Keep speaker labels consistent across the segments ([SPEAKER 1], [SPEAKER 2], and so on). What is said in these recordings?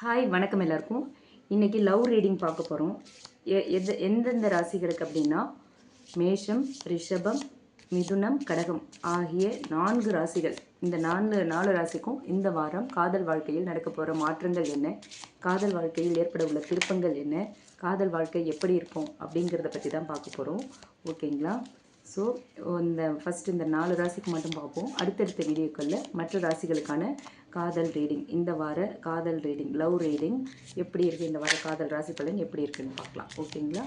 [SPEAKER 1] Hi வணக்கம் எல்லாருக்கும். இன்றைக்கி லவ் ரீடிங் பார்க்க போகிறோம் எது எந்தெந்த ராசிகளுக்கு அப்படின்னா மேஷம் ரிஷபம் மிதுனம் கடகம் ஆகிய நான்கு ராசிகள். இந்த நான்கு நாலு ராசிக்கும் இந்த வாரம் காதல் வாழ்க்கையில் நடக்க போகிற மாற்றங்கள் என்ன? காதல் வாழ்க்கையில் ஏற்பட உள்ள திருப்பங்கள் என்ன? காதல் வாழ்க்கை எப்படி இருக்கும் அப்படிங்கிறத பற்றி தான் பார்க்க போகிறோம் ஓகேங்களா ஸோ இந்த ஃபஸ்ட் இந்த நாலு ராசிக்கு மட்டும் பார்ப்போம். அடுத்தடுத்த வீடியோக்களில் மற்ற ராசிகளுக்கான காதல் ரீடிங். இந்த வார காதல் ரீடிங் லவ் ரீடிங் எப்படி இருக்குது இந்த வார காதல் ராசி பலன் எப்படி இருக்குன்னு பார்க்கலாம். ஓகேங்களா?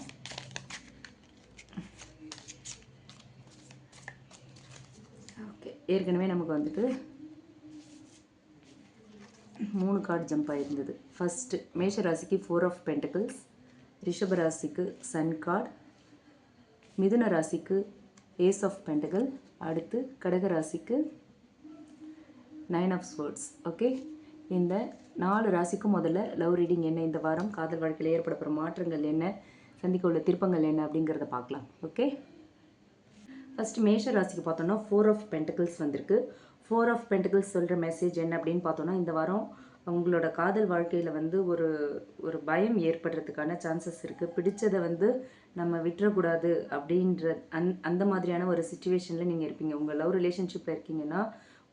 [SPEAKER 1] ஓகே. ஏற்கனவே நமக்கு வந்துட்டு மூணு கார்டு ஜம்ப் ஆகிருந்தது ஃபஸ்ட்டு மேஷ ராசிக்கு ஃபோர் ஆஃப் பென்டக்கிள்ஸ் ரிஷப ராசிக்கு சன் கார்டு மிதுன ராசிக்கு ஏஸ் ஆஃப் பென்டகல் அடுத்து கடக ராசிக்கு நைன் ஆஃப் ஸ்போர்ட்ஸ் ஓகே இந்த நாலு ராசிக்கும் முதல்ல லவ் ரீடிங் என்ன? இந்த வாரம் காதல் வாழ்க்கையில் ஏற்பட போகிற மாற்றங்கள் என்ன? சந்திக்க உள்ள திருப்பங்கள் என்ன? அப்படிங்கிறத பார்க்கலாம் ஓகே ஃபர்ஸ்ட் மேஷ ராசிக்கு பார்த்தோம்னா ஃபோர் ஆஃப் பென்டகிள்ஸ் வந்திருக்கு. ஃபோர் ஆஃப் பென்டகிள்ஸ் சொல்கிற மெசேஜ் என்ன அப்படின்னு பார்த்தோன்னா இந்த வாரம் உங்களோட காதல் வாழ்க்கையில் வந்து ஒரு ஒரு பயம் ஏற்படுறதுக்கான சான்சஸ் இருக்குது பிடிச்சதை வந்து நம்ம விட்டுறக்கூடாது அப்படின்ற அந் அந்த மாதிரியான ஒரு சுச்சுவேஷனில் நீங்கள் இருப்பீங்க. உங்கள் லவ் ரிலேஷன்ஷிப்பில் இருக்கீங்கன்னா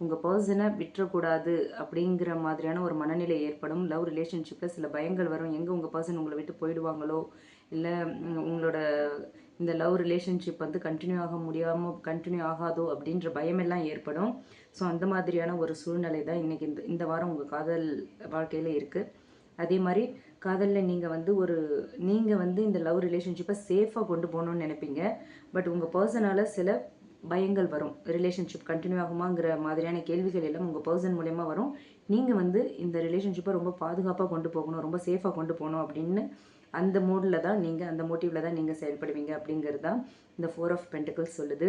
[SPEAKER 1] உங்கள் பர்சனை விட்டுறக்கூடாது அப்படிங்கிற மாதிரியான ஒரு மனநிலை ஏற்படும். லவ் ரிலேஷன்ஷிப்பில் சில பயங்கள் வரும். எங்கே உங்கள் பர்சன் உங்களை விட்டு போயிடுவாங்களோ? இல்லை உங்களோட இந்த லவ் ரிலேஷன்ஷிப் வந்து கண்டினியூ ஆக முடியாமல் கண்டினியூ ஆகாதோ? அப்படின்ற பயமெல்லாம் ஏற்படும். ஸோ அந்த மாதிரியான ஒரு சூழ்நிலை தான் இன்றைக்கி இந்த இந்த வாரம் உங்கள் காதல் வாழ்க்கையில் இருக்குது அதே மாதிரி காதலில் நீங்கள் வந்து ஒரு நீங்கள் வந்து இந்த லவ் ரிலேஷன்ஷிப்பை சேஃபாக கொண்டு போகணுன்னு நினைப்பீங்க. பட் உங்கள் பர்சனால் சில பயங்கள் வரும். ரிலேஷன்ஷிப் கண்டினியூ ஆகுமாங்கிற மாதிரியான கேள்விகள் எல்லாம் உங்கள் பர்சன் மூலயமா வரும். நீங்கள் வந்து இந்த ரிலேஷன்ஷிப்பை ரொம்ப பாதுகாப்பாக கொண்டு போகணும் ரொம்ப சேஃபாக கொண்டு போகணும் அப்படின்னு அந்த மூடில் தான் நீங்கள் அந்த மோட்டிவில் தான் நீங்கள் செயல்படுவீங்க அப்படிங்கிறது தான் இந்த ஃபோர் ஆஃப் பென்டிக்கல்ஸ் சொல்லுது.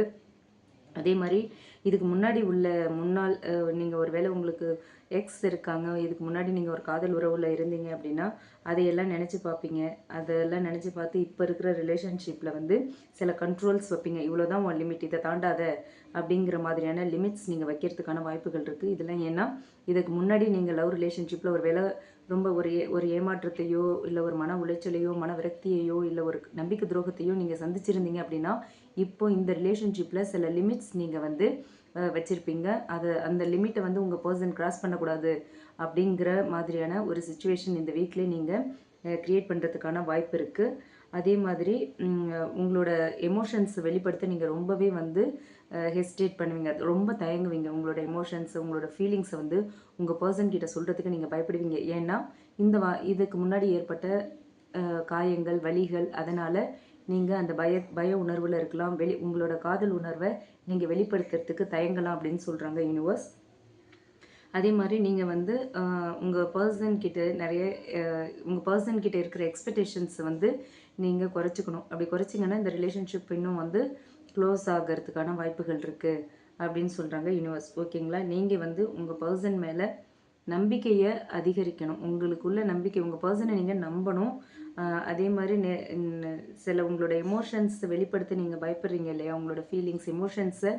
[SPEAKER 1] அதே மாதிரி இதுக்கு முன்னாடி உள்ள முன்னாள் நீங்கள் ஒரு வேளை உங்களுக்கு எக்ஸ் இருக்காங்க இதுக்கு முன்னாடி நீங்கள் ஒரு காதல் உறவில் இருந்தீங்க அப்படின்னா அதையெல்லாம் நினச்சி பார்ப்பீங்க. அதெல்லாம் நினச்சி பார்த்து இப்போ இருக்கிற ரிலேஷன்ஷிப்பில் வந்து சில கண்ட்ரோல்ஸ் வைப்பீங்க. இவ்வளோ தான் உன் லிமிட் இதை தாண்டாத அப்படிங்கிற மாதிரியான லிமிட்ஸ் நீங்கள் வைக்கிறதுக்கான வாய்ப்புகள் இருக்குது இதெல்லாம் ஏன்னா இதுக்கு முன்னாடி நீங்கள் லவ் ரிலேஷன்ஷிப்பில் ஒரு வேலை ரொம்ப ஒரு ஏ ஒரு ஏமாற்றத்தையோ இல்லை ஒரு மன உளைச்சலையோ மன விரக்தியையோ இல்லை ஒரு நம்பிக்கை துரோகத்தையோ நீங்கள் சந்திச்சிருந்தீங்க அப்படின்னா இப்போ இந்த ரிலேஷன்ஷிப்பில் சில லிமிட்ஸ் நீங்கள் வந்து வச்சுருப்பீங்க. அதை அந்த லிமிட்டை வந்து உங்கள் பர்சன் கிராஸ் பண்ணக்கூடாது அப்படிங்கிற மாதிரியான ஒரு சுச்சுவேஷன் இந்த வீக்லேயே நீங்கள் க்ரியேட் பண்ணுறதுக்கான வாய்ப்பு இருக்குது அதே மாதிரி உங்களோட எமோஷன்ஸ் வெளிப்படுத்த நீங்கள் ரொம்பவே வந்து ஹெஸ்டேட் பண்ணுவீங்க. ரொம்ப தயங்குவீங்க. உங்களோட எமோஷன்ஸ் உங்களோட ஃபீலிங்ஸை வந்து உங்கள் பர்சன் கிட்ட சொல்கிறதுக்கு நீங்கள் பயப்படுவீங்க. ஏன்னா இந்த வா இதுக்கு முன்னாடி ஏற்பட்ட காயங்கள் வலிகள் அதனால் நீங்கள் அந்த பய பய உணர்வில் இருக்கலாம். வெளி உங்களோட காதல் உணர்வை நீங்கள் வெளிப்படுத்துறதுக்கு தயங்கலாம் அப்படின்னு சொல்கிறாங்க யூனிவர்ஸ் அதே மாதிரி நீங்கள் வந்து உங்கள் பர்சன் கிட்ட நிறைய உங்கள் பர்சன் கிட்ட இருக்கிற எக்ஸ்பெக்டேஷன்ஸ் வந்து நீங்கள் குறைச்சிக்கணும். அப்படி குறைச்சிங்கன்னா இந்த ரிலேஷன்ஷிப் இன்னும் வந்து க்ளோஸ் ஆகிறதுக்கான வாய்ப்புகள் இருக்குது அப்படின்னு சொல்கிறாங்க யூனிவர்ஸ் ஓகேங்களா நீங்கள் வந்து உங்கள் பர்சன் மேலே நம்பிக்கையை அதிகரிக்கணும். உங்களுக்குள்ள நம்பிக்கை உங்கள் பர்சனை நீங்கள் நம்பணும். அதே மாதிரி சில உங்களோட எமோஷன்ஸ் வெளிப்படுத்த நீங்கள் பயப்படுறீங்க இல்லையா? உங்களோட ஃபீலிங்ஸ் எமோஷன்ஸை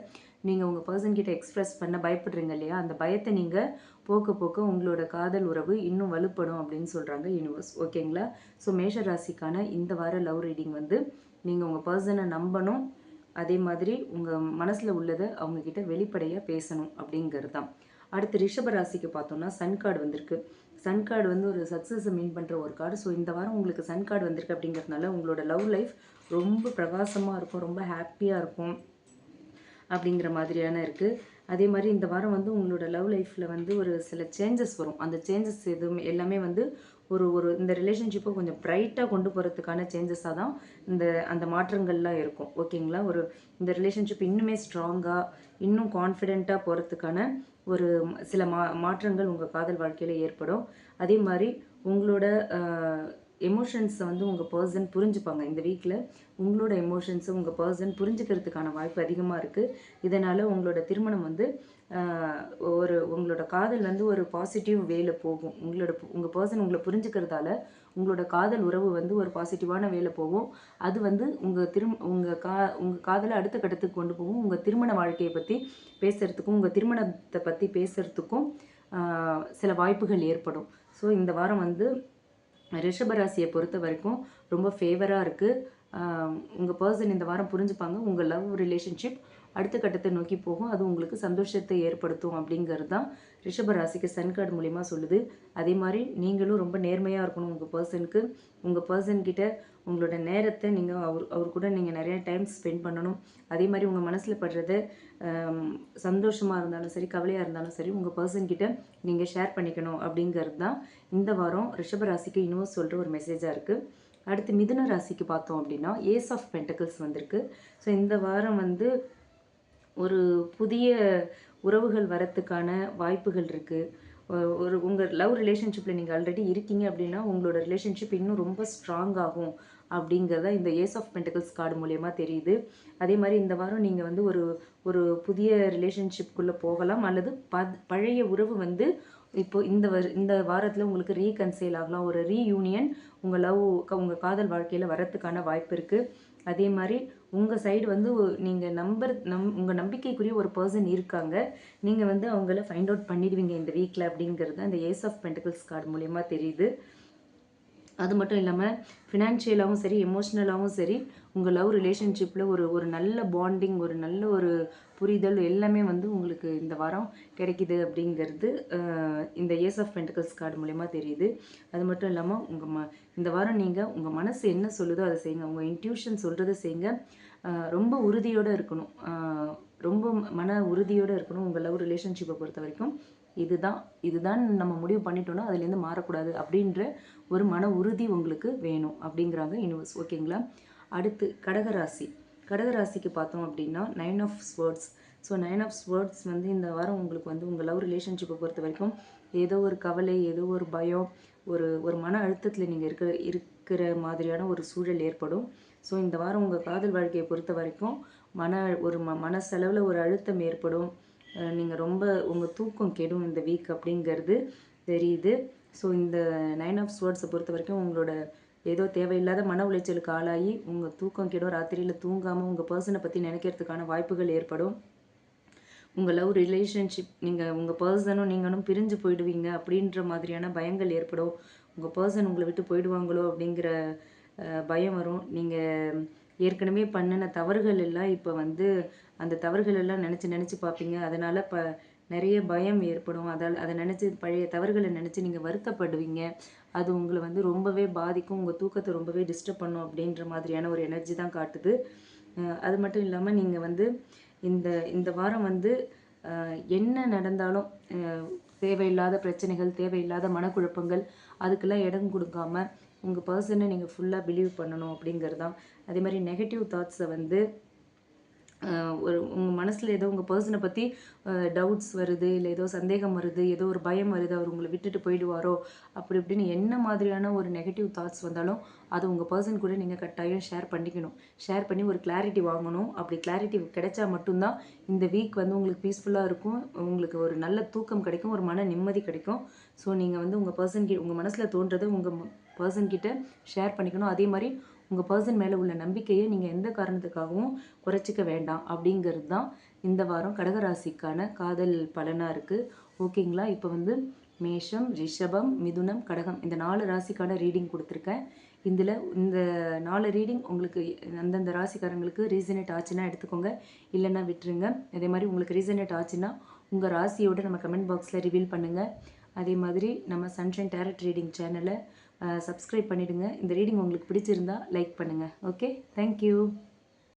[SPEAKER 1] நீங்கள் உங்கள் பர்சன் கிட்ட எக்ஸ்ப்ரெஸ் பண்ண பயப்படுறீங்க இல்லையா? அந்த பயத்தை நீங்கள் போக்க போக்க உங்களோட காதல் உறவு இன்னும் வலுப்படும் அப்படின்னு சொல்கிறாங்க யூனிவர்ஸ் ஓகேங்களா ஸோ மேஷ ராசிக்கான இந்த வார லவ் ரீடிங் வந்து நீங்கள் உங்கள் பர்சனை நம்பணும். அதே மாதிரி உங்கள் மனசில் உள்ளதை அவங்கக்கிட்ட வெளிப்படையாக பேசணும் அப்படிங்கிறது தான் அடுத்து ரிஷப ராசிக்கு பார்த்தோம்னா சன் கார்டு வந்திருக்கு. சன் கார்டு வந்து ஒரு சக்ஸஸை மீன் பண்ணுற ஒரு கார்டு. ஸோ இந்த வாரம் உங்களுக்கு சன் கார்டு வந்திருக்கு அப்படிங்கிறதுனால உங்களோட லவ் லைஃப் ரொம்ப பிரகாசமாக இருக்கும் ரொம்ப ஹாப்பியாக இருக்கும் அப்படிங்கிற மாதிரியான இருக்குது அதே மாதிரி இந்த வாரம் வந்து உங்களோட லவ் லைஃப்பில் வந்து ஒரு சில சேஞ்சஸ் வரும். அந்த சேஞ்சஸ் எதுவும் எல்லாமே வந்து ஒரு ஒரு இந்த ரிலேஷன்ஷிப்பை கொஞ்சம் ப்ரைட்டாக கொண்டு போகிறதுக்கான சேஞ்சஸாக தான் இந்த அந்த மாற்றங்கள்லாம் இருக்கும். ஓகேங்களா ஒரு இந்த ரிலேஷன்ஷிப் இன்னுமே ஸ்ட்ராங்காக இன்னும் கான்ஃபிடெண்ட்டாக போகிறதுக்கான ஒரு சில மா மாற்றங்கள் உங்கள் காதல் வாழ்க்கையில் ஏற்படும். அதே மாதிரி உங்களோட எமோஷன்ஸை வந்து உங்கள் பர்சன் புரிஞ்சுப்பாங்க. இந்த வீக்கில் உங்களோட எமோஷன்ஸை உங்கள் பர்சன் புரிஞ்சுக்கிறதுக்கான வாய்ப்பு அதிகமாக இருக்குது இதனால் உங்களோட திருமணம் வந்து ஒரு உங்களோட காதல் வந்து ஒரு பாசிட்டிவ் வேல போகும். உங்களோட உங்கள் பர்சன் உங்களை புரிஞ்சுக்கிறதால உங்களோட காதல் உறவு வந்து ஒரு பாசிட்டிவான வேலை போகும். அது வந்து உங்கள் திரும் உங்கள் கா உங்கள் காதலை அடுத்த கட்டத்துக்கு கொண்டு போகும். உங்கள் திருமண வாழ்க்கையை பற்றி பேசுகிறதுக்கும் உங்கள் திருமணத்தை பற்றி பேசுகிறதுக்கும் சில வாய்ப்புகள் ஏற்படும். ஸோ இந்த வாரம் வந்து ரிஷபராசியை பொறுத்த வரைக்கும் ரொம்ப ஃபேவராக இருக்குது உங்கள் பர்சன் இந்த வாரம் புரிஞ்சுப்பாங்க. உங்கள் லவ் ரிலேஷன்ஷிப் அடுத்த கட்டத்தை நோக்கி போகும். அது உங்களுக்கு சந்தோஷத்தை ஏற்படுத்தும் அப்படிங்கிறது தான் ரிஷபராசிக்கு சன் கார்டு மூலிமா சொல்லுது. அதே மாதிரி நீங்களும் ரொம்ப நேர்மையாக இருக்கணும் உங்கள் பர்சனுக்கு உங்கள் பர்சன்கிட்ட உங்களோட நேரத்தை நீங்கள் அவர் அவர் கூட நீங்கள் நிறைய டைம் ஸ்பெண்ட் பண்ணணும். அதே மாதிரி உங்கள் மனசில் படுறத சந்தோஷமாக இருந்தாலும் சரி கவலையாக இருந்தாலும் சரி உங்கள் பர்சன்கிட்ட நீங்கள் ஷேர் பண்ணிக்கணும் அப்படிங்கிறது தான் இந்த வாரம் ரிஷபராசிக்கு யூனிவர்ஸ் சொல்கிற ஒரு மெசேஜாக இருக்குது அடுத்து மிதுன ராசிக்கு பார்த்தோம் அப்படின்னா ஏஸ் ஆஃப் பென்டக்கிள்ஸ் வந்திருக்கு. ஸோ இந்த வாரம் வந்து ஒரு புதிய உறவுகள் வரத்துக்கான வாய்ப்புகள் இருக்குது ஒரு உங்கள் லவ் ரிலேஷன்ஷிப்பில் நீங்கள் ஆல்ரெடி இருக்கீங்க அப்படின்னா உங்களோட ரிலேஷன்ஷிப் இன்னும் ரொம்ப ஸ்ட்ராங் ஆகும் அப்படிங்கிறத இந்த ஏஸ் ஆஃப் பென்டக்கிள்ஸ் கார்டு மூலயமா தெரியுது. அதே மாதிரி இந்த வாரம் நீங்கள் வந்து ஒரு ஒரு புதிய ரிலேஷன்ஷிப்புக்குள்ளே போகலாம். அல்லது ப பழைய உறவு வந்து இப்போ இந்த வரு இந்த வாரத்தில் உங்களுக்கு ரீகன்சைல் ஆகலாம். ஒரு ரீயூனியன் உங்கள் லவ் உங்கள் காதல் வாழ்க்கையில் வரத்துக்கான வாய்ப்பு இருக்குது அதே மாதிரி உங்கள் சைடு வந்து நீங்கள் நம்பர் நம் உங்கள் நம்பிக்கைக்குரிய ஒரு பர்சன் இருக்காங்க. நீங்கள் வந்து அவங்கள ஃபைண்ட் அவுட் பண்ணிடுவீங்க இந்த வீக்கில் அப்படிங்கிறது. அந்த ஏஸ் ஆஃப் பென்டிகல்ஸ் கார்டு மூலயமா தெரியுது. அது மட்டும் இல்லாமல் ஃபினான்ஷியலாகவும் சரி எமோஷ்னலாகவும் சரி உங்கள் லவ் ரிலேஷன்ஷிப்பில் ஒரு ஒரு நல்ல பாண்டிங் ஒரு நல்ல ஒரு புரிதல் எல்லாமே வந்து உங்களுக்கு இந்த வாரம் கிடைக்கிது அப்படிங்கிறது இந்த ஏஸ் ஆஃப் பென்டிகல்ஸ் கார்டு மூலயமா தெரியுது. அது மட்டும் இல்லாமல் உங்கள் ம இந்த வாரம் நீங்கள் உங்கள் மனசு என்ன சொல்லுதோ அதை செய்யுங்க. உங்கள் இன்ட்யூஷன் சொல்கிறத செய்யுங்க. ரொம்ப உறுதியோடு இருக்கணும். ரொம்ப மன உறுதியோடு இருக்கணும் உங்கள் லவ் ரிலேஷன்ஷிப்பை பொறுத்த வரைக்கும். இதுதான் இதுதான் நம்ம முடிவு பண்ணிட்டோன்னா அதுலேருந்து மாறக்கூடாது அப்படின்ற ஒரு மன உறுதி உங்களுக்கு வேணும் அப்படிங்கிறாங்க யூனிவர்ஸ் ஓகேங்களா அடுத்து கடகராசி. கடகராசிக்கு பார்த்தோம் அப்படின்னா nine of swords so nine of swords வந்து இந்த வாரம் உங்களுக்கு வந்து உங்கள் லவ் ரிலேஷன்ஷிப்பை பொறுத்த வரைக்கும் ஏதோ ஒரு கவலை ஏதோ ஒரு பயம் ஒரு ஒரு மன அழுத்தத்தில் நீங்கள் இருக்க இருக்கிற மாதிரியான ஒரு சூழல் ஏற்படும். ஸோ இந்த வாரம் உங்கள் காதல் வாழ்க்கையை பொறுத்த வரைக்கும் மன ஒரு ம மனசளவில் ஒரு அழுத்தம் ஏற்படும். நீங்கள் ரொம்ப உங்கள் தூக்கம் கெடும் இந்த வீக் அப்படிங்கிறது தெரியுது. ஸோ இந்த நைன் ஆஃப் ஸ்வேர்ட்ஸை பொறுத்த வரைக்கும் உங்களோட ஏதோ தேவையில்லாத மன உளைச்சலுக்கு ஆளாகி உங்கள் தூக்கம் கெடும் ராத்திரியில் தூங்காமல் உங்கள் பர்சனை பற்றி நினைக்கிறதுக்கான வாய்ப்புகள் ஏற்படும். உங்கள் லவ் ரிலேஷன்ஷிப் நீங்கள் உங்கள் பர்சனும் நீங்களும் பிரிஞ்சு போயிடுவீங்க அப்படின்ற மாதிரியான பயங்கள் ஏற்படும். உங்கள் பர்சன் உங்களை விட்டு போயிடுவாங்களோ அப்படிங்கிற பயம் வரும். நீங்கள் ஏற்கனவே பண்ணின தவறுகள் எல்லாம் இப்போ வந்து அந்த தவறுகள் எல்லாம் நினச்சி நினச்சி பார்ப்பீங்க அதனால் ப நிறைய பயம் ஏற்படும். அதால் அதை நினச்சி பழைய தவறுகளை நினச்சி நீங்கள் வருத்தப்படுவீங்க. அது உங்களை வந்து ரொம்பவே பாதிக்கும். உங்கள் தூக்கத்தை ரொம்பவே டிஸ்டர்ப் பண்ணும் அப்படின்ற மாதிரியான ஒரு எனர்ஜி தான் காட்டுது. அது மட்டும் இல்லாமல் நீங்கள் வந்து இந்த இந்த வாரம் வந்து என்ன நடந்தாலும் தேவையில்லாத பிரச்சனைகள் தேவையில்லாத மனக்குழப்பங்கள் அதுக்கெல்லாம் இடம் கொடுக்காம உங்கள் பர்சனை நீங்கள் ஃபுல்லாக பிலீவ் பண்ணணும் அப்படிங்கிறது தான் அதே மாதிரி நெகட்டிவ் தாட்ஸை வந்து ஒரு உங்கள் மனசில் ஏதோ உங்கள் பர்சனை பற்றி டவுட்ஸ் வருது இல்லை ஏதோ சந்தேகம் வருது ஏதோ ஒரு பயம் வருது அவர் உங்களை விட்டுட்டு போயிடுவாரோ அப்படி இப்படின்னு என்ன மாதிரியான ஒரு நெகட்டிவ் தாட்ஸ் வந்தாலும் அது உங்கள் பர்சன் கூட நீங்கள் கட்டாயம் ஷேர் பண்ணிக்கணும். ஷேர் பண்ணி ஒரு கிளாரிட்டி வாங்கணும். அப்படி கிளாரிட்டி கிடைச்சா மட்டும்தான் இந்த வீக் வந்து உங்களுக்கு பீஸ்ஃபுல்லாக இருக்கும். உங்களுக்கு ஒரு நல்ல தூக்கம் கிடைக்கும். ஒரு மன நிம்மதி கிடைக்கும். ஸோ நீங்கள் வந்து உங்கள் பர்சன் கி உங்கள் மனசில் தோன்றதை உங்கள் பர்சன்கிட்ட ஷேர் பண்ணிக்கணும். அதே மாதிரி உங்கள் பர்சன் மேலே உள்ள நம்பிக்கையை நீங்கள் எந்த காரணத்துக்காகவும் குறைச்சிக்க வேண்டாம். அப்படிங்கிறது தான் இந்த வாரம் கடகராசிக்கான காதல் பலனாக இருக்குது ஓகேங்களா இப்போ வந்து மேஷம் ரிஷபம் மிதுனம் கடகம் இந்த நாலு ராசிக்கான ரீடிங் கொடுத்துருக்கேன். இதில் இந்த நாலு ரீடிங் உங்களுக்கு அந்தந்த ராசிக்காரங்களுக்கு ரீசனேட் ஆச்சுன்னா எடுத்துக்கோங்க. இல்லைன்னா விட்டுருங்க. அதே மாதிரி உங்களுக்கு ரீசனேட் ஆச்சுன்னா உங்கள் ராசியோட நம்ம கமெண்ட் பாக்ஸில் ரிவீல் பண்ணுங்கள் அதே மாதிரி நம்ம சன்ஷைன் டேரட் ரீடிங் சேனலை சப்ஸ்கிரைப் பண்ணிவிடுங்க இந்த ரீடிங் உங்களுக்கு பிடிச்சிருந்தா லைக் பண்ணுங்கள் ஓகே தேங்க்யூ